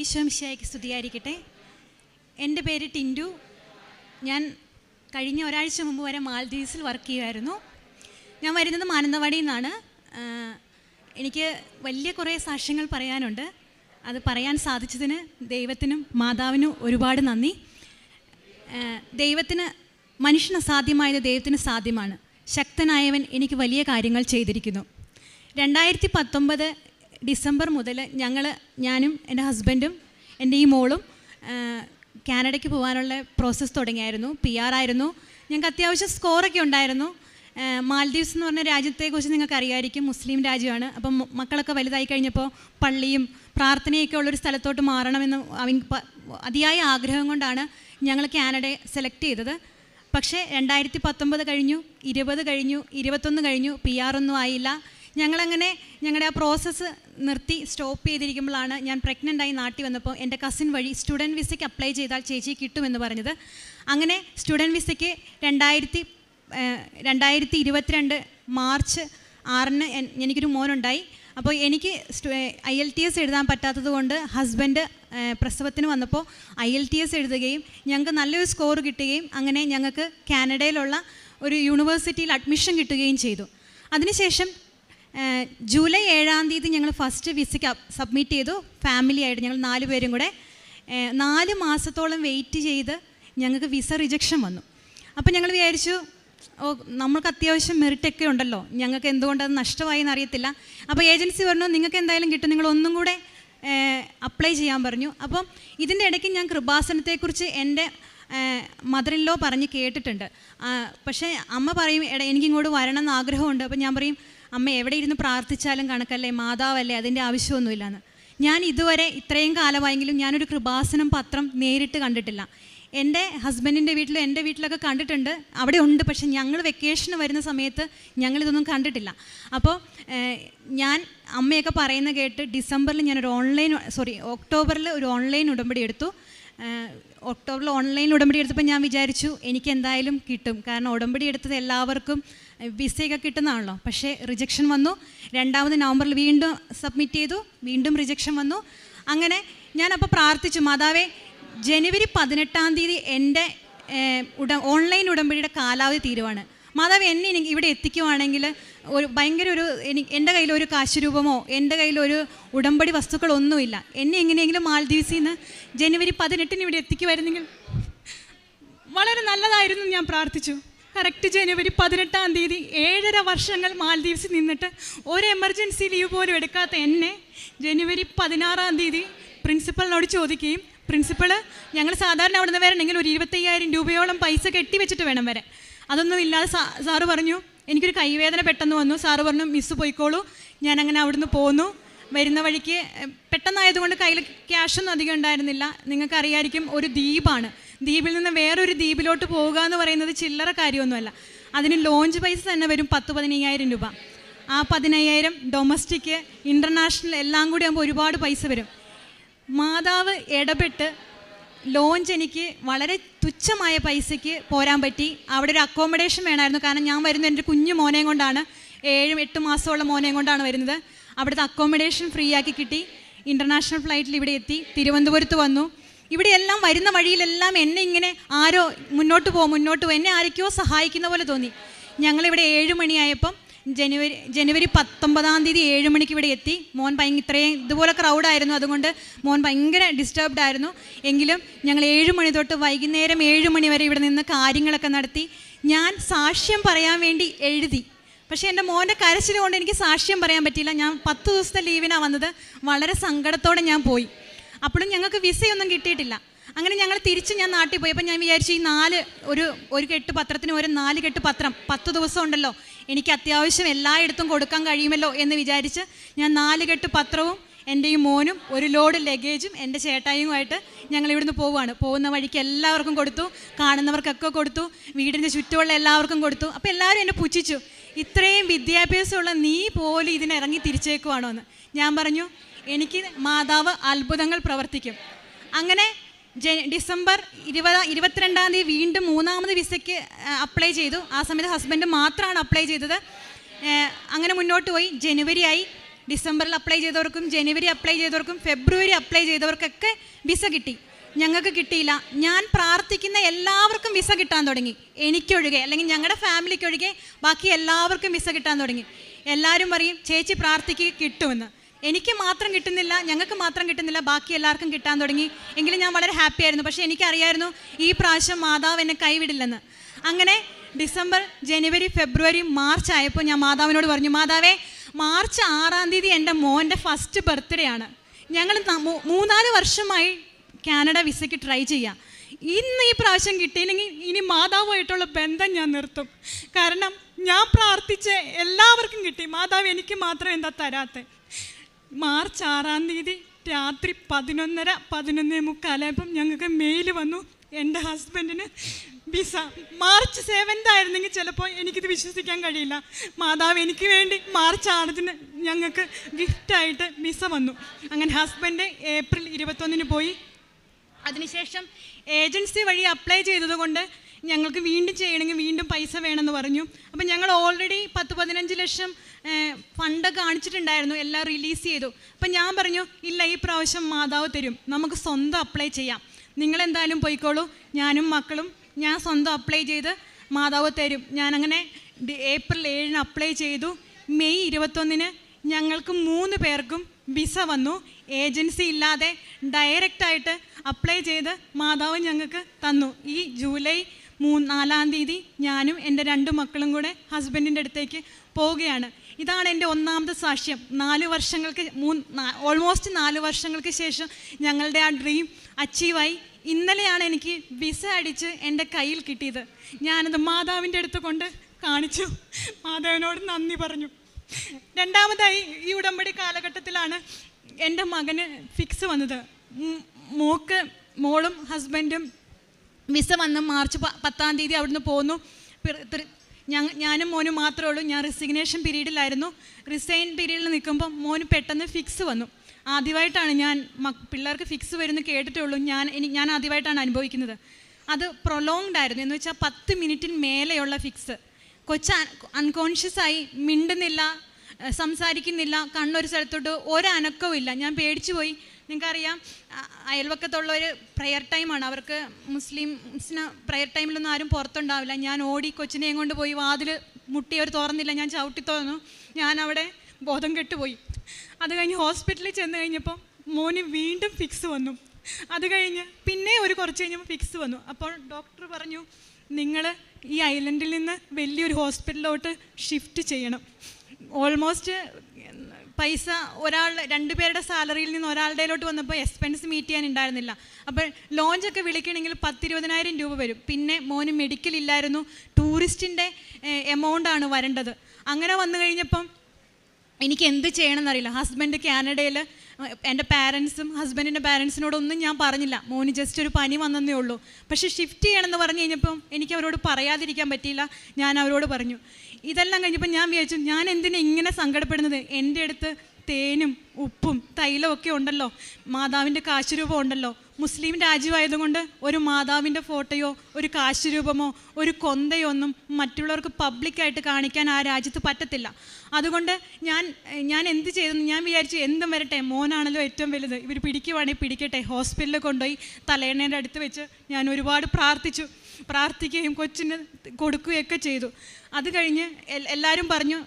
ഈശോമിശിയായിക്ക് സ്തുതിയായിരിക്കട്ടെ. എന്റെ പേര് ടിൻഡു. ഞാൻ കഴിഞ്ഞ ഒരാഴ്ച മുമ്പ് വരെ മാൽദീവ്സിൽ വർക്ക് ചെയ്യുമായിരുന്നു. ഞാൻ വരുന്നത് മാനന്തവാടിയിൽ നിന്നാണ്. എനിക്ക് വലിയ കുറേ സാക്ഷ്യങ്ങൾ പറയാനുണ്ട്. അത് പറയാൻ സാധിച്ചതിന് ദൈവത്തിനും മാതാവിനും ഒരുപാട് നന്ദി. ദൈവത്തിന് മനുഷ്യന് അസാധ്യമായത് ദൈവത്തിന് സാധ്യമാണ്. ശക്തനായവൻ എനിക്ക് വലിയ കാര്യങ്ങൾ ചെയ്തിരിക്കുന്നു. രണ്ടായിരത്തി പത്തൊമ്പത് ഡിസംബർ മുതൽ ഞങ്ങൾ ഞാനും എന്റെ ഹസ്ബൻഡും എന്റെ ഈ മോളും കാനഡയ്ക്ക് പോകാനുള്ള പ്രോസസ്സ് തുടങ്ങിയായിരുന്നു. പി ആർ ആയിരുന്നു. ഞങ്ങൾക്ക് അത്യാവശ്യം സ്കോറൊക്കെ ഉണ്ടായിരുന്നു. മാൽദീവ്സ് എന്ന് പറഞ്ഞ രാജ്യത്തെക്കുറിച്ച് നിങ്ങൾക്ക് അറിയാമായിരിക്കും മുസ്ലിം രാജ്യമാണ്. അപ്പം മക്കളൊക്കെ വലുതായി കഴിഞ്ഞപ്പോൾ പള്ളിയും പ്രാർത്ഥനയൊക്കെ ഉള്ളൊരു സ്ഥലത്തോട്ട് മാറണമെന്ന് അതിയായ ആഗ്രഹം കൊണ്ടാണ് ഞങ്ങൾ കാനഡയെ സെലക്ട് ചെയ്തത്. പക്ഷേ രണ്ടായിരത്തി പത്തൊമ്പത് കഴിഞ്ഞു ഇരുപത് കഴിഞ്ഞു ഇരുപത്തൊന്ന് കഴിഞ്ഞു പി ആർ ഒന്നും ആയില്ല. ഞങ്ങളങ്ങനെ ഞങ്ങളുടെ ആ പ്രോസസ്സ് നിർത്തി സ്റ്റോപ്പ് ചെയ്തിരിക്കുമ്പോഴാണ് ഞാൻ പ്രഗ്നന്റ് ആയി നാട്ടിൽ വന്നപ്പോൾ എന്റെ കസിൻ വഴി സ്റ്റുഡന്റ് വിസയ്ക്ക് അപ്ലൈ ചെയ്താൽ ചേച്ചി കിട്ടുമെന്ന് പറഞ്ഞത്. അങ്ങനെ സ്റ്റുഡന്റ് വിസയ്ക്ക് രണ്ടായിരത്തി രണ്ടായിരത്തി ഇരുപത്തിരണ്ട് മാർച്ച് ആറിന് എനിക്കൊരു മോനുണ്ടായി. അപ്പോൾ എനിക്ക് ഐ എൽ ടി എസ് എഴുതാൻ പറ്റാത്തത് കൊണ്ട് ഹസ്ബൻഡ് പ്രസവത്തിന് വന്നപ്പോൾ ഐ എൽ ടി എസ് എഴുതുകയും ഞങ്ങൾക്ക് നല്ലൊരു സ്കോർ കിട്ടുകയും അങ്ങനെ ഞങ്ങൾക്ക് കാനഡയിലുള്ള ഒരു യൂണിവേഴ്സിറ്റിയിൽ അഡ്മിഷൻ കിട്ടുകയും ചെയ്തു. അതിനുശേഷം ജൂലൈ ഏഴാം തീയതി ഞങ്ങൾ ഫസ്റ്റ് വിസയ്ക്ക് സബ്മിറ്റ് ചെയ്തു. ഫാമിലി ആയിട്ട് ഞങ്ങൾ നാല് പേരും കൂടെ. നാല് മാസത്തോളം വെയിറ്റ് ചെയ്ത് ഞങ്ങൾക്ക് വിസ റിജക്ഷൻ വന്നു. അപ്പോൾ ഞങ്ങൾ വിചാരിച്ചു ഓ നമ്മൾക്ക് അത്യാവശ്യം മെറിറ്റൊക്കെ ഉണ്ടല്ലോ. ഞങ്ങൾക്ക് എന്തുകൊണ്ട് അത് നഷ്ടമായി എന്നറിയത്തില്ല. അപ്പോൾ ഏജൻസി പറഞ്ഞു നിങ്ങൾക്ക് എന്തായാലും കിട്ടും. നിങ്ങൾ ഒന്നും കൂടെ അപ്ലൈ ചെയ്യാൻ പറഞ്ഞു. അപ്പം ഇതിന്റെ ഇടയ്ക്ക് ഞാൻ കൃപാസനത്തെക്കുറിച്ച് എന്റെ മദറിലോ പറഞ്ഞ് കേട്ടിട്ടുണ്ട്. പക്ഷേ അമ്മ പറയും എനിക്കിങ്ങോട്ട് വരണം എന്ന് ആഗ്രഹമുണ്ട്. അപ്പം ഞാൻ പറയും അമ്മ എവിടെ ഇരുന്ന് പ്രാർത്ഥിച്ചാലും കണക്കല്ലേ മാതാവല്ലേ അതിന്റെ ആവശ്യമൊന്നുമില്ലെന്ന്. ഞാൻ ഇതുവരെ ഇത്രയും കാലമായെങ്കിലും ഞാനൊരു കൃപാസനം പത്രം നേരിട്ട് കണ്ടിട്ടില്ല. എന്റെ ഹസ്ബൻഡിന്റെ വീട്ടിലും എന്റെ വീട്ടിലൊക്കെ കണ്ടിട്ടുണ്ട്. അവിടെ ഉണ്ട് പക്ഷെ ഞങ്ങൾ വെക്കേഷന് വരുന്ന സമയത്ത് ഞങ്ങളിതൊന്നും കണ്ടിട്ടില്ല. അപ്പോൾ ഞാൻ അമ്മയൊക്കെ പറയുന്ന കേട്ട് ഡിസംബറിൽ ഞാനൊരു ഓൺലൈൻ സോറി ഒക്ടോബറിൽ ഒരു ഓൺലൈൻ ഉടമ്പടി എടുത്തു. ഒക്ടോബറിൽ ഓൺലൈൻ ഉടമ്പടി എടുത്തപ്പോൾ ഞാൻ വിചാരിച്ചു എനിക്ക് എന്തായാലും കിട്ടും. കാരണം ഉടമ്പടി എടുത്തത് എല്ലാവർക്കും വിസയൊക്കെ കിട്ടുന്നതാണല്ലോ. പക്ഷേ റിജക്ഷൻ വന്നു. രണ്ടാമത് നവംബറിൽ വീണ്ടും സബ്മിറ്റ് ചെയ്തു. വീണ്ടും റിജക്ഷൻ വന്നു. അങ്ങനെ ഞാനപ്പോൾ പ്രാർത്ഥിച്ചു മാതാവേ ജനുവരി പതിനെട്ടാം തീയതി എന്റെ ഉട ഓൺലൈൻ ഉടമ്പടിയുടെ കാലാവധി തീരുവാണ്. മാതാവ് എന്നെ ഇനി ഇവിടെ എത്തിക്കുവാണെങ്കിൽ ഒരു ഭയങ്കര ഒരു എനിക്ക് എന്റെ കയ്യിൽ ഒരു കാശുരൂപമോ എന്റെ കയ്യിൽ ഒരു ഉടമ്പടി വസ്തുക്കളൊന്നുമില്ല. എന്നെ എങ്ങനെയെങ്കിലും മാൽദ്വീപ്സിൽ നിന്ന് ജനുവരി പതിനെട്ടിന് ഇവിടെ എത്തിക്കുമായിരുന്നെങ്കിൽ വളരെ നല്ലതായിരുന്നു ഞാൻ പ്രാർത്ഥിച്ചു. കറക്റ്റ് ജനുവരി പതിനെട്ടാം തീയതി ഏഴര വർഷങ്ങൾ മാലദ്വീപ്സിൽ നിന്നിട്ട് ഒരു എമർജൻസി ലീവ് പോലും എടുക്കാത്ത എന്നെ ജനുവരി പതിനാറാം തീയതി പ്രിൻസിപ്പളിനോട് ചോദിക്കുകയും പ്രിൻസിപ്പൾ ഞങ്ങൾ സാധാരണ അവിടെ നിന്ന് വരണമെങ്കിൽ ഒരു ഇരുപത്തയ്യായിരം രൂപയോളം പൈസ കെട്ടി വെച്ചിട്ട് വേണം വരാൻ. അതൊന്നും ഇല്ലാതെ സാറ് പറഞ്ഞു എനിക്കൊരു കൈവേദന പെട്ടെന്ന് വന്നു. സാറ് പറഞ്ഞു മിസ്സ് പോയിക്കോളൂ ഞാൻ അങ്ങനെ അവിടുന്ന് പോന്നു. വരുന്ന വഴിക്ക് പെട്ടെന്നായതുകൊണ്ട് കയ്യിൽ ക്യാഷൊന്നും അധികം ഉണ്ടായിരുന്നില്ല. നിങ്ങൾക്കറിയായിരിക്കും ഒരു ദ്വീപാണ്. ദ്വീപിൽ നിന്ന് വേറൊരു ദ്വീപിലോട്ട് പോവുക എന്ന് പറയുന്നത് ചില്ലറ കാര്യമൊന്നുമല്ല. അതിന് ലോഞ്ച് പൈസ തന്നെ വരും പത്ത് പതിനയ്യായിരം രൂപ. ആ പതിനയ്യായിരം ഡൊമസ്റ്റിക് ഇന്റർനാഷണൽ എല്ലാം കൂടി ആകുമ്പോൾ ഒരുപാട് പൈസ വരും. മാതാവ് ഇടപെട്ട് ലോഞ്ച് എനിക്ക് വളരെ തുച്ഛമായ പൈസയ്ക്ക് പോരാൻ പറ്റി. അവിടെ ഒരു അക്കോമഡേഷൻ വേണമായിരുന്നു. കാരണം ഞാൻ വരുന്നത് എന്റെ കുഞ്ഞു മോനെയും കൊണ്ടാണ് ഏഴും എട്ട് മാസമുള്ള മോനെയും കൊണ്ടാണ് വരുന്നത്. അവിടുത്തെ അക്കോമഡേഷൻ ഫ്രീ ആക്കി കിട്ടി. ഇന്റർനാഷണൽ ഫ്ലൈറ്റിൽ ഇവിടെ എത്തി. തിരുവനന്തപുരത്ത് വന്നു. ഇവിടെ എല്ലാം വരുന്ന വഴിയിലെല്ലാം എന്നെ ഇങ്ങനെ ആരോ മുന്നോട്ട് പോകും മുന്നോട്ട് പോകും എന്നെ ആരൊക്കെയോ സഹായിക്കുന്ന പോലെ തോന്നി. ഞങ്ങളിവിടെ ഏഴ് മണിയായപ്പം ജനുവരി ജനുവരി പത്തൊമ്പതാം തീയതി ഏഴ് മണിക്ക് ഇവിടെ എത്തി. മോൻ ഭയങ്കര ഇത്രയും ഇതുപോലെ ക്രൗഡായിരുന്നു അതുകൊണ്ട് മോൻ ഭയങ്കര ഡിസ്റ്റർബ്ഡ് ആയിരുന്നു. എങ്കിലും ഞങ്ങൾ ഏഴ് മണി തൊട്ട് വൈകുന്നേരം ഏഴ് മണി വരെ ഇവിടെ നിന്ന് കാര്യങ്ങളൊക്കെ നടത്തി. ഞാൻ സാക്ഷ്യം പറയാൻ വേണ്ടി എഴുതി. പക്ഷേ എന്റെ മോന്റെ കരച്ചിലുകൊണ്ട് എനിക്ക് സാക്ഷ്യം പറയാൻ പറ്റിയില്ല. ഞാൻ പത്ത് ദിവസത്തെ ലീവിനാണ് വന്നത്. വളരെ സങ്കടത്തോടെ ഞാൻ പോയി. അപ്പോഴും ഞങ്ങൾക്ക് വിസയൊന്നും കിട്ടിയിട്ടില്ല. അങ്ങനെ ഞങ്ങൾ തിരിച്ച് ഞാൻ നാട്ടിൽ പോയപ്പോൾ ഞാൻ വിചാരിച്ചു ഈ നാല് ഒരു ഒരു കെട്ട് പത്രത്തിന് ഒരു നാല് കെട്ട് പത്രം പത്ത് ദിവസം ഉണ്ടല്ലോ. എനിക്ക് അത്യാവശ്യം എല്ലായിടത്തും കൊടുക്കാൻ കഴിയുമല്ലോ എന്ന് വിചാരിച്ച് ഞാൻ നാല് കെട്ട് പത്രവും എന്റെ ഈ മോനും ഒരു ലോഡ് ലഗേജും എന്റെ ചേട്ടായിയുമായിട്ട് ഞങ്ങൾ ഇവിടുന്ന് പോവുകയാണ്. പോകുന്ന വഴിക്ക് എല്ലാവർക്കും കൊടുത്തു. കാണുന്നവർക്കൊക്കെ കൊടുത്തു. വീടിന്റെ ചുറ്റുമുള്ള എല്ലാവർക്കും കൊടുത്തു. അപ്പോൾ എല്ലാവരും എന്നെ പുച്ഛിച്ചു. ഇത്രയും വിദ്യാഭ്യാസമുള്ള നീ പോലും ഇതിനിറങ്ങി തിരിച്ചേക്കുവാണോ എന്ന്. ഞാൻ പറഞ്ഞു എനിക്ക് മാതാവ് അത്ഭുതങ്ങൾ പ്രവർത്തിക്കും. അങ്ങനെ ഡിസംബർ ഇരുപത് ഇരുപത്തിരണ്ടാം തീയതി വീണ്ടും മൂന്നാമത് വിസയ്ക്ക് അപ്ലൈ ചെയ്തു. ആ സമയത്ത് ഹസ്ബൻഡ് മാത്രമാണ് അപ്ലൈ ചെയ്തത്. അങ്ങനെ മുന്നോട്ട് പോയി. ജനുവരി ആയി ഡിസംബറിൽ അപ്ലൈ ചെയ്തവർക്കും ജനുവരി അപ്ലൈ ചെയ്തവർക്കും ഫെബ്രുവരി അപ്ലൈ ചെയ്തവർക്കൊക്കെ വിസ കിട്ടി. ഞങ്ങൾക്ക് കിട്ടിയില്ല. ഞാൻ പ്രാർത്ഥിക്കുന്ന എല്ലാവർക്കും വിസ കിട്ടാൻ തുടങ്ങി. എനിക്കൊഴികെ അല്ലെങ്കിൽ ഞങ്ങളുടെ ഫാമിലിക്കൊഴികെ ബാക്കി എല്ലാവർക്കും വിസ കിട്ടാൻ തുടങ്ങി. എല്ലാവരും പറയും ചേച്ചി പ്രാർത്ഥിക്ക് കിട്ടുമെന്ന്. എനിക്ക് മാത്രം കിട്ടുന്നില്ല ഞങ്ങൾക്ക് മാത്രം കിട്ടുന്നില്ല ബാക്കി എല്ലാവർക്കും കിട്ടാൻ തുടങ്ങി. എങ്കിലും ഞാൻ വളരെ ഹാപ്പി ആയിരുന്നു. പക്ഷേ എനിക്കറിയായിരുന്നു ഈ പ്രാവശ്യം മാതാവ് എന്നെ കൈവിടില്ലെന്ന്. അങ്ങനെ ഡിസംബർ ജനുവരി ഫെബ്രുവരി മാർച്ച് ആയപ്പോൾ ഞാൻ മാതാവിനോട് പറഞ്ഞു മാതാവേ മാർച്ച് ആറാം തീയതി എന്റെ മോന്റെ ഫസ്റ്റ് ബർത്ത്ഡേ ആണ്. ഞങ്ങൾ മൂന്നാൽ വർഷമായി കാനഡ വിസയ്ക്ക് ട്രൈ ചെയ്യാം. ഇന്ന് ഈ പ്രാവശ്യം കിട്ടിയില്ലെങ്കിൽ ഇനി മാതാവുമായിട്ടുള്ള ബന്ധം ഞാൻ നിർത്തും. കാരണം ഞാൻ പ്രാർത്ഥിച്ച് എല്ലാവർക്കും കിട്ടി. മാതാവ് എനിക്ക് മാത്രം എന്താ തരാത്തെ? മാർച്ച് ആറാം തീയതി രാത്രി പതിനൊന്നര പതിനൊന്നേ മുക്കാലായപ്പം ഞങ്ങൾക്ക് മെയിൽ വന്നു. എന്റെ ഹസ്ബൻഡിന് വിസ മാർച്ച് സെവൻത് ആയിരുന്നെങ്കിൽ ചിലപ്പോൾ എനിക്കിത് വിശ്വസിക്കാൻ കഴിയില്ല. മാതാവ് എനിക്ക് വേണ്ടി മാർച്ച് ആറിന് ഞങ്ങൾക്ക് ഗിഫ്റ്റായിട്ട് വിസ വന്നു. അങ്ങനെ ഹസ്ബൻഡ് ഏപ്രിൽ ഇരുപത്തൊന്നിന് പോയി. അതിനുശേഷം ഏജൻസി വഴി അപ്ലൈ ചെയ്തതുകൊണ്ട് ഞങ്ങൾക്ക് വീണ്ടും ചെയ്യണമെങ്കിൽ വീണ്ടും പൈസ വേണമെന്ന് പറഞ്ഞു. അപ്പം ഞങ്ങൾ ഓൾറെഡി പത്ത് പതിനഞ്ച് ലക്ഷം ഫണ്ട് കാണിച്ചിട്ടുണ്ടായിരുന്നു എല്ലാം റിലീസ് ചെയ്തു. അപ്പം ഞാൻ പറഞ്ഞു ഇല്ല ഈ പ്രാവശ്യം മാതാവ് തരും. നമുക്ക് സ്വന്തം അപ്ലൈ ചെയ്യാം. നിങ്ങളെന്തായാലും പോയിക്കോളൂ. ഞാനും മക്കളും ഞാൻ സ്വന്തം അപ്ലൈ ചെയ്ത് മാതാവ് തരും. ഞാനങ്ങനെ ഏപ്രിൽ ഏഴിന് അപ്ലൈ ചെയ്തു. മെയ് ഇരുപത്തൊന്നിന് ഞങ്ങൾക്ക് മൂന്ന് പേർക്കും വിസ വന്നു. ഏജൻസി ഇല്ലാതെ ഡയറക്റ്റായിട്ട് അപ്ലൈ ചെയ്ത് മാതാവ് ഞങ്ങൾക്ക് തന്നു. ഈ ജൂലൈ മൂ നാലാം തീയതി ഞാനും എന്റെ രണ്ട് മക്കളും കൂടെ ഹസ്ബൻഡിന്റെ അടുത്തേക്ക് പോവുകയാണ്. ഇതാണ് എന്റെ ഒന്നാമത്തെ സാക്ഷ്യം. നാല് വർഷങ്ങൾക്ക് മൂന്ന് ഓൾമോസ്റ്റ് നാല് വർഷങ്ങൾക്ക് ശേഷം ഞങ്ങളുടെ ആ ഡ്രീം അച്ചീവായി ഇന്നലെയാണ് എനിക്ക് വിസ അടിച്ച് എന്റെ കയ്യിൽ കിട്ടിയത്. ഞാനത് മാതാവിന്റെ അടുത്ത് കൊണ്ട് കാണിച്ചു. മാതാവിനോട് നന്ദി പറഞ്ഞു. രണ്ടാമതായി ഈ ഉടമ്പടി കാലഘട്ടത്തിലാണ് എന്റെ മകന് ഫിക്സ് വന്നത്. മോക്ക് മോളും ഹസ്ബൻഡും വിസ വന്ന് മാർച്ച് പത്താം തീയതി അവിടുന്ന് പോന്നു. ഞാനും മോനും മാത്രമേ ഉള്ളൂ. ഞാൻ റിസിഗ്നേഷൻ പീരീഡിലായിരുന്നു റിസൈൻ പീരീഡിൽ നിൽക്കുമ്പോൾ മോന് പെട്ടെന്ന് ഫിക്സ് വന്നു. ആദ്യമായിട്ടാണ് ഞാൻ പിള്ളേർക്ക് ഫിക്സ് വരുന്നു കേട്ടിട്ടുള്ളൂ ഞാൻ ഇനി ഞാൻ ആദ്യമായിട്ടാണ് അനുഭവിക്കുന്നത്. അത് പ്രൊലോങ്ഡ് ആയിരുന്നു. എന്ന് വെച്ചാൽ പത്ത് മിനിറ്റിന് മേലെയുള്ള ഫിക്സ് കൊച്ച അൺകോൺഷ്യസ് ആയി മിണ്ടുന്നില്ല സംസാരിക്കുന്നില്ല കണ്ണൊരു സ്ഥലത്തോട്ട് ഒരനക്കവും ഇല്ല ഞാൻ പേടിച്ചു പോയി നിങ്ങൾക്കറിയാം അയൽവക്കത്തുള്ള അയൽവക്കത്തുള്ളവർ പ്രയർ ടൈമാണ് അവർക്ക് മുസ്ലിംസിന് പ്രയർ ടൈമിലൊന്നും ആരും പുറത്തുണ്ടാവില്ല. ഞാൻ ഓടി കൊച്ചിനെയും കൊണ്ട് പോയി വാതിൽ മുട്ടി അവർ തുറന്നില്ല. ഞാൻ ചവിട്ടി തുറന്നു. ഞാൻ അവിടെ ബോധം കെട്ടുപോയി. അത് കഴിഞ്ഞ് ഹോസ്പിറ്റലിൽ ചെന്ന് കഴിഞ്ഞപ്പോൾ മോന് വീണ്ടും ഫിക്സ് വന്നു. അത് കഴിഞ്ഞ് പിന്നെ ഒരു കുറച്ച് കഴിഞ്ഞപ്പോൾ ഫിക്സ് വന്നു. അപ്പോൾ ഡോക്ടർ പറഞ്ഞു നിങ്ങൾ ഈ ഐലൻഡിൽ നിന്ന് വലിയൊരു ഹോസ്പിറ്റലിലോട്ട് ഷിഫ്റ്റ് ചെയ്യണം. ഓൾമോസ്റ്റ് പൈസ ഒരാൾ രണ്ടുപേരുടെ സാലറിയിൽ നിന്ന് ഒരാളുടെയിലോട്ട് വന്നപ്പോൾ എക്സ്പെൻസ് മീറ്റ് ചെയ്യാൻ ഉണ്ടായിരുന്നില്ല അപ്പോൾ ലോഞ്ചൊക്കെ വിളിക്കണമെങ്കിൽ പത്തിരുപതിനായിരം രൂപ വരും. പിന്നെ മോന് മെഡിക്കൽ ഇല്ലായിരുന്നു. ടൂറിസ്റ്റിന്റെ എമൗണ്ട് ആണ് വരേണ്ടത്. അങ്ങനെ വന്നു കഴിഞ്ഞപ്പം എനിക്ക് എന്ത് ചെയ്യണമെന്നറിയില്ല. ഹസ്ബൻഡ് കാനഡയിൽ എന്റെ പാരൻസും ഹസ്ബൻഡിന്റെ പാരൻസിനോടൊന്നും ഞാൻ പറഞ്ഞില്ല. മോന് ജസ്റ്റ് ഒരു പനി വന്നതേ ഉള്ളൂ. പക്ഷേ ഷിഫ്റ്റ് ചെയ്യണമെന്ന് പറഞ്ഞു കഴിഞ്ഞപ്പം എനിക്ക് അവരോട് പറയാതിരിക്കാൻ പറ്റിയില്ല. ഞാൻ അവരോട് പറഞ്ഞു ഇതെല്ലാം കഴിഞ്ഞപ്പോൾ ഞാൻ വിചാരിച്ചു ഞാൻ എന്തിനാ ഇങ്ങനെ സങ്കടപ്പെടുന്നത്? എന്റെ അടുത്ത് തേനും ഉപ്പും തൈലവും ഒക്കെ ഉണ്ടല്ലോ. മാതാവിന്റെ കാശുരൂപം ഉണ്ടല്ലോ. മുസ്ലിം രാജ്യമായതുകൊണ്ട് ഒരു മാതാവിന്റെ ഫോട്ടോയോ ഒരു കാശുരൂപമോ ഒരു കൊന്തയോ ഒന്നും മറ്റുള്ളവർക്ക് പബ്ലിക്കായിട്ട് കാണിക്കാൻ ആ രാജ്യത്ത് പറ്റത്തില്ല. അതുകൊണ്ട് ഞാൻ ഞാൻ എന്ത് ചെയ്തെന്ന് ഞാൻ വിചാരിച്ചു എന്തും വരട്ടെ മോനാണല്ലോ ഏറ്റവും വലുത്. ഇവർ പിടിക്കുവാണെങ്കിൽ പിടിക്കട്ടെ ഹോസ്പിറ്റലിൽ കൊണ്ടുപോയി തലേണേന്റെ അടുത്ത് വെച്ച് ഞാൻ ഒരുപാട് പ്രാർത്ഥിച്ചു. പ്രാർത്ഥിക്കുകയും കൊച്ചിന് കൊടുക്കുകയൊക്കെ ചെയ്തു. അത് കഴിഞ്ഞ് എല്ലാവരും പറഞ്ഞു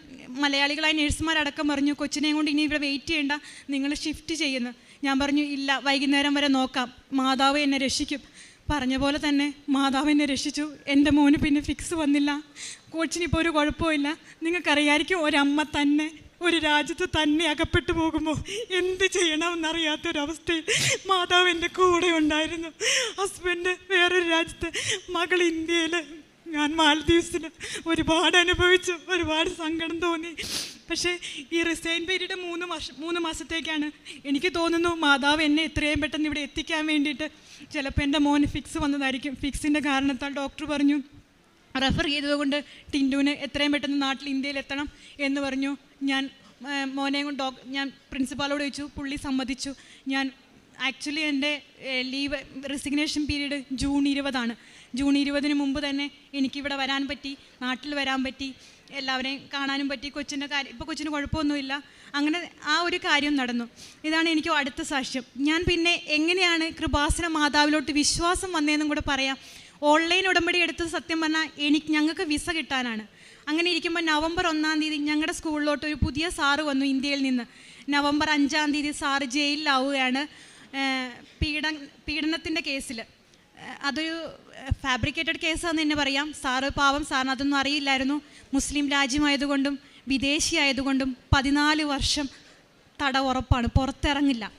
മലയാളികളായ നഴ്സുമാരടക്കം പറഞ്ഞു കൊച്ചിനെയും കൊണ്ട് ഇനി ഇവിടെ വെയിറ്റ് ചെയ്യേണ്ട നിങ്ങൾ ഷിഫ്റ്റ് ചെയ്യുന്നു. ഞാൻ പറഞ്ഞു ഇല്ല വൈകുന്നേരം വരെ നോക്കാം. മാതാവ് എന്നെ രക്ഷിക്കും. പറഞ്ഞ പോലെ തന്നെ മാതാവ് എന്നെ രക്ഷിച്ചു. എന്റെ മോന് പിന്നെ ഫിക്സ് വന്നില്ല. കോച്ചിനിപ്പോൾ ഒരു കുഴപ്പമില്ല നിങ്ങൾക്കറിയായിരിക്കും ഒരമ്മ തന്നെ ഒരു രാജ്യത്ത് തന്നെ അകപ്പെട്ടു പോകുമ്പോൾ എന്ത് ചെയ്യണമെന്നറിയാത്തൊരവസ്ഥയിൽ മാതാവ് എന്റെ കൂടെ ഉണ്ടായിരുന്നു. ഹസ്ബൻഡ് വേറൊരു രാജ്യത്ത് മകൾ ഇന്ത്യയിൽ ഞാൻ മാലദ്വീപ്സിൽ ഒരുപാട് അനുഭവിച്ചു ഒരുപാട് സങ്കടം തോന്നി. പക്ഷേ ഈ റിസൈൻ പീരീഡ് മൂന്ന് വർഷം മൂന്ന് മാസത്തേക്കാണ്. എനിക്ക് തോന്നുന്നു മാതാവ് എന്നെ എത്രയും പെട്ടെന്ന് ഇവിടെ എത്തിക്കാൻ വേണ്ടിയിട്ട് ചിലപ്പോൾ എന്റെ മോന് ഫിക്സ് വന്നതായിരിക്കും. ഫിക്സിന്റെ കാരണത്താൽ ഡോക്ടർ പറഞ്ഞു റെഫർ ചെയ്തതുകൊണ്ട് ടിൻഡുവിന് എത്രയും പെട്ടെന്ന് നാട്ടിൽ ഇന്ത്യയിൽ എത്തണം എന്ന് പറഞ്ഞു. ഞാൻ മോനെയും മോനെ കൊണ്ട് ഡോക് ഞാൻ പ്രിൻസിപ്പാളോട് ചോദിച്ചു പുള്ളി സമ്മതിച്ചു. ഞാൻ ആക്ച്വലി എന്റെ ലീവ് റെസിഗ്നേഷൻ പീരീഡ് ജൂൺ ഇരുപതാണ്. ജൂൺ ഇരുപതിന് മുമ്പ് തന്നെ എനിക്കിവിടെ വരാൻ പറ്റി നാട്ടിൽ വരാൻ പറ്റി എല്ലാവരെയും കാണാനും പറ്റി കൊച്ചിന്റെ കാര്യം ഇപ്പോൾ കൊച്ചിന് കുഴപ്പമൊന്നുമില്ല. അങ്ങനെ ആ ഒരു കാര്യം നടന്നു. ഇതാണ് എനിക്ക് അടുത്ത സാക്ഷ്യം. ഞാൻ പിന്നെ എങ്ങനെയാണ് കൃപാസന മാതാവിലോട്ട് വിശ്വാസം വന്നതെന്നും കൂടെ പറയാം. ഓൺലൈൻ ഉടമ്പടി എടുത്തത് സത്യം പറഞ്ഞാൽ എനിക്ക് ഞങ്ങൾക്ക് വിസ കിട്ടാനാണ്. അങ്ങനെ ഇരിക്കുമ്പോൾ നവംബർ ഒന്നാം തീയതി ഞങ്ങളുടെ സ്കൂളിലോട്ട് ഒരു പുതിയ സാറ് വന്നു ഇന്ത്യയിൽ നിന്ന്. നവംബർ അഞ്ചാം തീയതി സാറ് ജയിലിലാവുകയാണ് പീഡ പീഡനത്തിന്റെ കേസിൽ. അതൊരു ഫാബ്രിക്കേറ്റഡ് കേസാന്ന് തന്നെ പറയാം. സാറ് പാവം സാറിന് അതൊന്നും അറിയില്ലായിരുന്നു. മുസ്ലിം രാജ്യമായതുകൊണ്ടും വിദേശിയായതുകൊണ്ടും പതിനാല് വർഷം തട ഉറപ്പാണ്. പുറത്തിറങ്ങില്ല.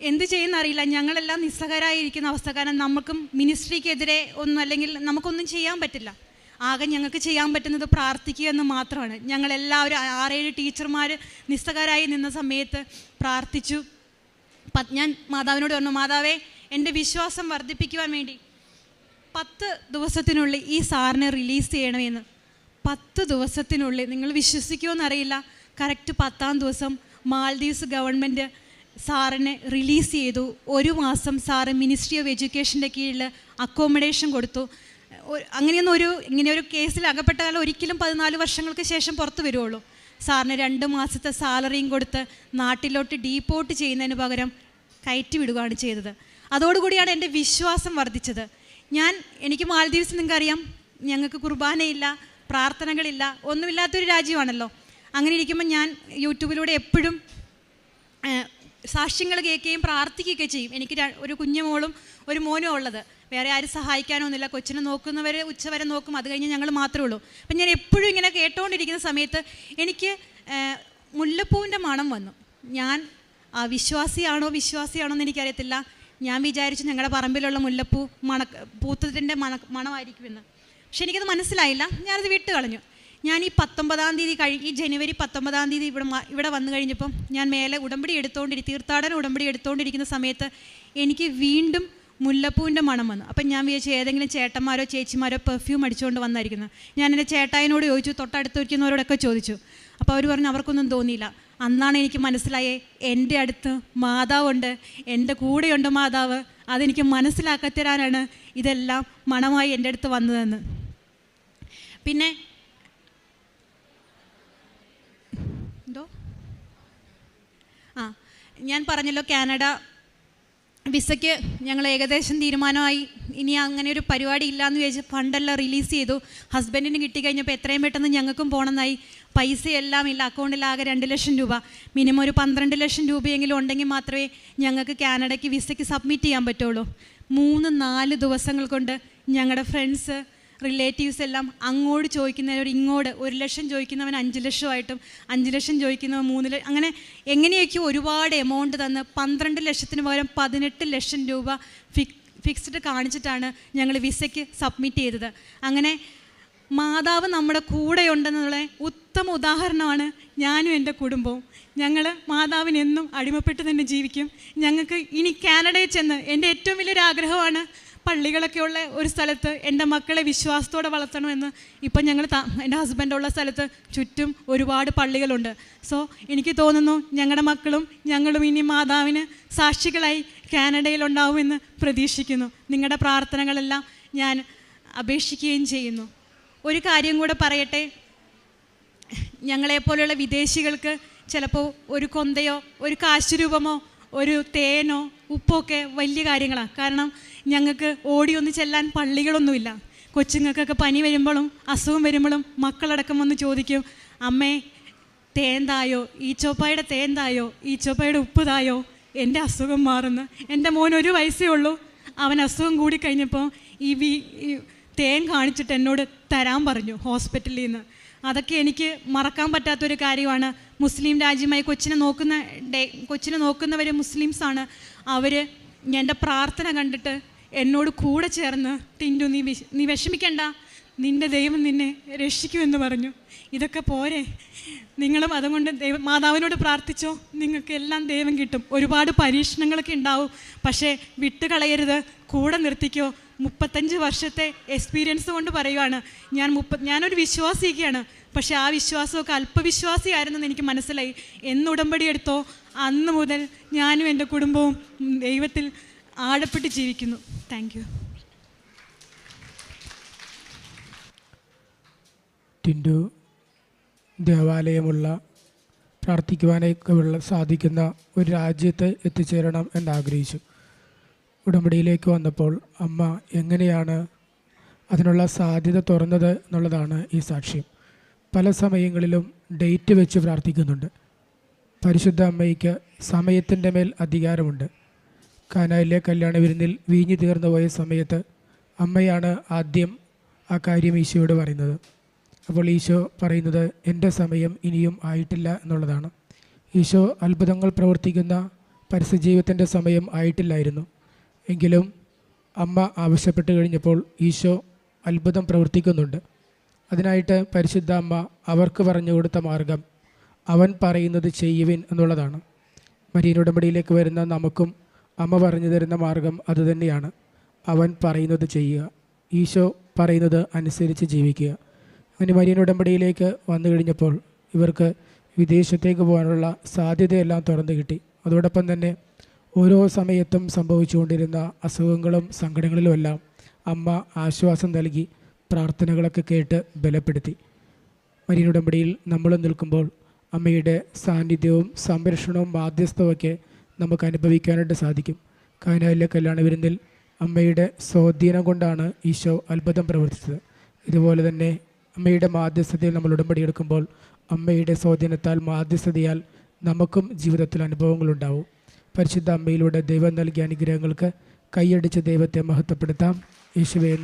എന്ത് ചെയ്യുന്ന അറിയില്ല. ഞങ്ങളെല്ലാം നിസ്സഹരായിരിക്കുന്ന അവസ്ഥ. കാരണം നമുക്കും മിനിസ്ട്രിക്കെതിരെ ഒന്നും അല്ലെങ്കിൽ നമുക്കൊന്നും ചെയ്യാൻ പറ്റില്ല. ആകെ ഞങ്ങൾക്ക് ചെയ്യാൻ പറ്റുന്നത് പ്രാർത്ഥിക്കുക എന്ന് മാത്രമാണ്. ഞങ്ങളെല്ലാവരും ആറേഴ് ടീച്ചർമാർ നിസ്സഹരായി നിന്ന സമയത്ത് പ്രാർത്ഥിച്ചു. ഞാൻ മാതാവിനോട് പറഞ്ഞു മാതാവേ എന്റെ വിശ്വാസം വർദ്ധിപ്പിക്കുവാൻ വേണ്ടി പത്ത് ദിവസത്തിനുള്ളിൽ ഈ സാറിനെ റിലീസ് ചെയ്യണമെന്ന്. പത്ത് ദിവസത്തിനുള്ളിൽ നിങ്ങൾ വിശ്വസിക്കുമെന്നറിയില്ല കറക്റ്റ് പത്താം ദിവസം മാൽദീവ്സ് ഗവൺമെന്റ് സാറിനെ റിലീസ് ചെയ്തു. ഒരു മാസം സാറ് മിനിസ്ട്രി ഓഫ് എഡ്യൂക്കേഷന്റെ കീഴിൽ അക്കോമഡേഷൻ കൊടുത്തു. അങ്ങനെയൊന്നും ഒരു ഇങ്ങനെ ഒരു കേസിൽ അകപ്പെട്ടാൽ ഒരിക്കലും പതിനാല് വർഷങ്ങൾക്ക് ശേഷം പുറത്തു വരുവുള്ളൂ. സാറിന് രണ്ട് മാസത്തെ സാലറിയും കൊടുത്ത് നാട്ടിലോട്ട് ഡീപ്പോർട്ട് ചെയ്യുന്നതിന് പകരം കയറ്റി വിടുകയാണ് ചെയ്തത്. അതോടുകൂടിയാണ് എന്റെ വിശ്വാസം വർദ്ധിച്ചത്. ഞാൻ എനിക്ക് മാലദ്വീപ്സ് നിങ്ങൾക്ക് അറിയാം ഞങ്ങൾക്ക് കുർബാനയില്ല പ്രാർത്ഥനകളില്ല ഒന്നുമില്ലാത്തൊരു രാജ്യമാണല്ലോ. അങ്ങനെ ഇരിക്കുമ്പോൾ ഞാൻ യൂട്യൂബിലൂടെ എപ്പോഴും സാക്ഷ്യങ്ങൾ കേൾക്കുകയും പ്രാർത്ഥിക്കുകയൊക്കെ ചെയ്യും. എനിക്ക് ഒരു കുഞ്ഞുമോളും ഒരു മോനും ഉള്ളത്. വേറെ ആരും സഹായിക്കാനൊന്നുമില്ല. കൊച്ചിനെ നോക്കുന്നവർ ഉച്ചവരെ നോക്കും. അത് കഴിഞ്ഞ് ഞങ്ങൾ മാത്രമേ ഉള്ളൂ. അപ്പം ഞാൻ എപ്പോഴും ഇങ്ങനെ കേട്ടുകൊണ്ടിരിക്കുന്ന സമയത്ത് എനിക്ക് മുല്ലപ്പൂവിന്റെ മണം വന്നു. ഞാൻ വിശ്വാസിയാണോ വിശ്വാസിയാണോ എന്ന് എനിക്കറിയത്തില്ല. ഞാൻ വിചാരിച്ചു ഞങ്ങളുടെ പറമ്പിലുള്ള മുല്ലപ്പൂ മണ പൂത്തതിന്റെ മണ മണമായിരിക്കുമെന്ന് പക്ഷെ എനിക്കത് മനസ്സിലായില്ല. ഞാനത് വിട്ട് കളഞ്ഞു. ഞാൻ ഈ പത്തൊമ്പതാം തീയതി കഴി ഈ ജനുവരി പത്തൊമ്പതാം തീയതി ഇവിടെ ഇവിടെ വന്നു കഴിഞ്ഞപ്പം ഞാൻ മേലെ ഉടമ്പടി എടുത്തുകൊണ്ടിരി തീർത്ഥാടന ഉടമ്പടി എടുത്തുകൊണ്ടിരിക്കുന്ന സമയത്ത് എനിക്ക് വീണ്ടും മുല്ലപ്പൂവിന്റെ മണം വന്നു. അപ്പം ഞാൻ വിചാരിച്ചു ഏതെങ്കിലും ചേട്ടന്മാരോ ചേച്ചിമാരോ പെർഫ്യൂം അടിച്ചുകൊണ്ട് വന്നായിരിക്കുന്നത് ഞാൻ എന്റെ ചേട്ടായനോട് ചോദിച്ചു തൊട്ടടുത്തിരിക്കുന്നവരോടൊക്കെ ചോദിച്ചു. അപ്പോൾ അവർ പറഞ്ഞു അവർക്കൊന്നും തോന്നിയില്ല. അന്നാണ് എനിക്ക് മനസ്സിലായേ എന്റെ അടുത്ത് മാതാവുണ്ട് എന്റെ കൂടെയുണ്ട് മാതാവ്. അതെനിക്ക് മനസ്സിലാക്കത്തരാനാണ് ഇതെല്ലാം മണമായി എന്റെ അടുത്ത് വന്നതെന്ന്. പിന്നെ എന്തോ? ആ ഞാൻ പറഞ്ഞല്ലോ കാനഡ വിസയ്ക്ക് ഞങ്ങൾ ഏകദേശം തീരുമാനമായി. ഇനി അങ്ങനെ ഒരു പരിപാടി ഇല്ലയെന്ന് വിചാരിച്ച് ഫണ്ടെല്ലാം റിലീസ് ചെയ്തു. ഹസ്ബൻഡിന് കിട്ടിക്കഴിഞ്ഞപ്പോൾ എത്രയും പെട്ടെന്ന് ഞങ്ങൾക്കും പോകണമെന്നായി. പൈസയെല്ലാം ഇല്ല. അക്കൗണ്ടിൽ ആകെ രണ്ട് ലക്ഷം രൂപ. മിനിമം ഒരു പന്ത്രണ്ട് ലക്ഷം രൂപയെങ്കിലും ഉണ്ടെങ്കിൽ മാത്രമേ ഞങ്ങൾക്ക് കാനഡയ്ക്ക് വിസയ്ക്ക് സബ്മിറ്റ് ചെയ്യാൻ പറ്റുള്ളൂ. മൂന്ന് നാല് ദിവസങ്ങൾ കൊണ്ട് ഞങ്ങളുടെ ഫ്രണ്ട്സ് റിലേറ്റീവ്സ് എല്ലാം അങ്ങോട്ട് ചോദിക്കുന്നവർ ഇങ്ങോട്ട് ഒരു ലക്ഷം ചോദിക്കുന്നവൻ അഞ്ച് ലക്ഷമായിട്ടും അഞ്ച് ലക്ഷം ചോദിക്കുന്നവൻ മൂന്ന് ലക്ഷം അങ്ങനെ എങ്ങനെയൊക്കെയോ ഒരുപാട് എമൗണ്ട് തന്ന് പന്ത്രണ്ട് ലക്ഷത്തിന് പകരം പതിനെട്ട് ലക്ഷം രൂപ ഫിക് ഫിക്സ്ഡ് കാണിച്ചിട്ടാണ് ഞങ്ങൾ വിസയ്ക്ക് സബ്മിറ്റ് ചെയ്തത്. അങ്ങനെ മാതാവ് നമ്മുടെ കൂടെയുണ്ടെന്നുള്ള ഉത്തമ ഉദാഹരണമാണ് ഞാനും എന്റെ കുടുംബവും. ഞങ്ങൾ മാതാവിന് എന്നും അടിമപ്പെട്ട് തന്നെ ജീവിക്കും. ഞങ്ങൾക്ക് ഇനി കാനഡയിൽ ചെന്ന് എന്റെ ഏറ്റവും വലിയൊരു ആഗ്രഹമാണ് പള്ളികളൊക്കെ ഉള്ള ഒരു സ്ഥലത്ത് എന്റെ മക്കളെ വിശ്വാസത്തോടെ വളർത്തണമെന്ന്. ഇപ്പം ഞങ്ങൾ എന്റെ ഹസ്ബൻഡുള്ള സ്ഥലത്ത് ചുറ്റും ഒരുപാട് പള്ളികളുണ്ട്. സോ എനിക്ക് തോന്നുന്നു ഞങ്ങളുടെ മക്കളും ഞങ്ങളും ഇനി മാതാവിന് സാക്ഷികളായി കാനഡയിലുണ്ടാവുമെന്ന് പ്രതീക്ഷിക്കുന്നു. നിങ്ങളുടെ പ്രാർത്ഥനകളെല്ലാം ഞാൻ അപേക്ഷിക്കുകയും ചെയ്യുന്നു. ഒരു കാര്യം കൂടെ പറയട്ടെ? ഞങ്ങളെപ്പോലെയുള്ള വിദേശികൾക്ക് ചിലപ്പോൾ ഒരു കൊന്തയോ ഒരു കാശുരൂപമോ ഒരു തേനോ ഉപ്പൊക്കെ വലിയ കാര്യങ്ങളാണ് കാരണം ഞങ്ങൾക്ക് ഓടിയൊന്ന് ചെല്ലാൻ പള്ളികളൊന്നുമില്ല. കൊച്ചുങ്ങൾക്കൊക്കെ പനി വരുമ്പോഴും അസുഖം വരുമ്പോഴും മക്കളടക്കം വന്ന് ചോദിക്കും അമ്മേ തേൻ തായോ? ഈ ഈച്ചോപ്പായുടെ തേൻ തായോ? ഈ ചോപ്പായുടെ ഉപ്പ് തായോ? എന്റെ അസുഖം മാറുന്നു. എന്റെ മോൻ ഒരു വയസ്സേ ഉള്ളൂ. അവൻ അസുഖം കൂടി കഴിഞ്ഞപ്പോൾ ഈ വി തേൻ കാണിച്ചിട്ട് എന്നോട് തരാൻ പറഞ്ഞു ഹോസ്പിറ്റലിൽ നിന്ന്. അതൊക്കെ എനിക്ക് മറക്കാൻ പറ്റാത്തൊരു കാര്യമാണ്. മുസ്ലിം രാജ്യമായി കൊച്ചിനെ നോക്കുന്ന ഡേ കൊച്ചിനെ നോക്കുന്നവർ മുസ്ലിംസാണ്. അവർ എന്റെ പ്രാർത്ഥന കണ്ടിട്ട് എന്നോട് കൂടെ ചേർന്ന് ടിൻഡു നീ വിഷ നീ വിഷമിക്കണ്ട. നിന്റെ ദൈവം നിന്നെ രക്ഷിക്കുമെന്ന് പറഞ്ഞു. ഇതൊക്കെ പോരെ. നിങ്ങളും അതുകൊണ്ട് ദൈവ മാതാവിനോട് പ്രാർത്ഥിച്ചോ. നിങ്ങൾക്ക് എല്ലാം ദൈവം കിട്ടും. ഒരുപാട് പരീക്ഷണങ്ങളൊക്കെ ഉണ്ടാവും. പക്ഷേ വിട്ടുകളയരുത്. കൂടെ നിർത്തിക്കോ. മുപ്പത്തഞ്ച് വർഷത്തെ എക്സ്പീരിയൻസ് കൊണ്ട് പറയുവാണ്. ഞാൻ മുപ്പ ഞാനൊരു വിശ്വാസിയൊക്കെയാണ്. പക്ഷേ ആ വിശ്വാസമൊക്കെ അല്പവിശ്വാസിയായിരുന്നെന്ന് എനിക്ക് മനസ്സിലായി. എന്ന് ഉടമ്പടി എടുത്തോ. അന്ന് മുതൽ ഞാനും എന്റെ കുടുംബവും ദൈവത്തിൽ ആഴപ്പെട്ട് ജീവിക്കുന്നു. താങ്ക് യു ടിൻഡു ദേവാലയമുള്ള പ്രാർത്ഥിക്കുവാനൊക്കെ ഉള്ള സാധിക്കുന്ന ഒരു രാജ്യത്ത് എത്തിച്ചേരണം എന്നാഗ്രഹിച്ചു. ഉടമ്പടിയിലേക്ക് വന്നപ്പോൾ അമ്മ എങ്ങനെയാണ് അതിനുള്ള സാധ്യത തുറന്നത് എന്നുള്ളതാണ് ഈ സാക്ഷ്യം. പല സമയങ്ങളിലും ഡേറ്റ് വെച്ച് പ്രാർത്ഥിക്കുന്നുണ്ട്. പരിശുദ്ധ അമ്മയ്ക്ക് സമയത്തിന്റെ മേൽ അധികാരമുണ്ട്. കാനായിലെ കല്യാണ വിരുന്നിൽ വീഞ്ഞു തീർന്നു പോയ സമയത്ത് അമ്മയാണ് ആദ്യം ആ കാര്യം ഈശോയോട് പറയുന്നത്. അപ്പോൾ ഈശോ പറയുന്നത് എന്റെ സമയം ഇനിയും ആയിട്ടില്ല എന്നുള്ളതാണ്. ഈശോ അത്ഭുതങ്ങൾ പ്രവർത്തിക്കുന്ന പരസ്യജീവിതത്തിന്റെ സമയം ആയിട്ടില്ലായിരുന്നു. എങ്കിലും അമ്മ ആവശ്യപ്പെട്ട് കഴിഞ്ഞപ്പോൾ ഈശോ അത്ഭുതം പ്രവർത്തിക്കുന്നുണ്ട്. അതിനായിട്ട് പരിശുദ്ധ അമ്മ അവർക്ക് പറഞ്ഞു കൊടുത്ത മാർഗം അവൻ പറയുന്നത് ചെയ്യുവിൻ എന്നുള്ളതാണ്. മരീനുടമ്പടിയിലേക്ക് വരുന്ന നമുക്കും അമ്മ പറഞ്ഞു തരുന്ന മാർഗം അതുതന്നെയാണ് അവൻ പറയുന്നത് ചെയ്യുക ഈശോ പറയുന്നത് അനുസരിച്ച് ജീവിക്കുക. അങ്ങനെ മരിയൻ ഉടമ്പടിയിലേക്ക് വന്നു കഴിഞ്ഞപ്പോൾ ഇവർക്ക് വിദേശത്തേക്ക് പോകാനുള്ള സാധ്യതയെല്ലാം തുറന്നു കിട്ടി. അതോടൊപ്പം തന്നെ ഓരോ സമയത്തും സംഭവിച്ചുകൊണ്ടിരുന്ന അസുഖങ്ങളും സങ്കടങ്ങളിലുമെല്ലാം അമ്മ ആശ്വാസം നൽകി പ്രാർത്ഥനകളൊക്കെ കേട്ട് ബലപ്പെടുത്തി. മരിയൻ ഉടമ്പടിയിൽ നമ്മൾ നിൽക്കുമ്പോൾ അമ്മയുടെ സാന്നിധ്യവും സംരക്ഷണവും മാധ്യസ്ഥവുമൊക്കെ നമുക്ക് അനുഭവിക്കാനായിട്ട് സാധിക്കും. കാനാലിലെ കല്യാണ വിരുന്നിൽ അമ്മയുടെ സ്വാധീനം കൊണ്ടാണ് ഈശോ അത്ഭുതം പ്രവർത്തിച്ചത്. ഇതുപോലെ തന്നെ അമ്മയുടെ മാധ്യസ്ഥതയിൽ നമ്മൾ ഉടമ്പടി എടുക്കുമ്പോൾ അമ്മയുടെ സ്വാധീനത്താൽ മാധ്യസ്ഥതയാൽ നമുക്കും ജീവിതത്തിൽ അനുഭവങ്ങൾ ഉണ്ടാവും പരിശുദ്ധ അമ്മയിലൂടെ ദൈവം നൽകിയ അനുഗ്രഹങ്ങൾക്ക് കൈയടിച്ച് ദൈവത്തെ മഹത്വപ്പെടുത്താം. യേശുവെ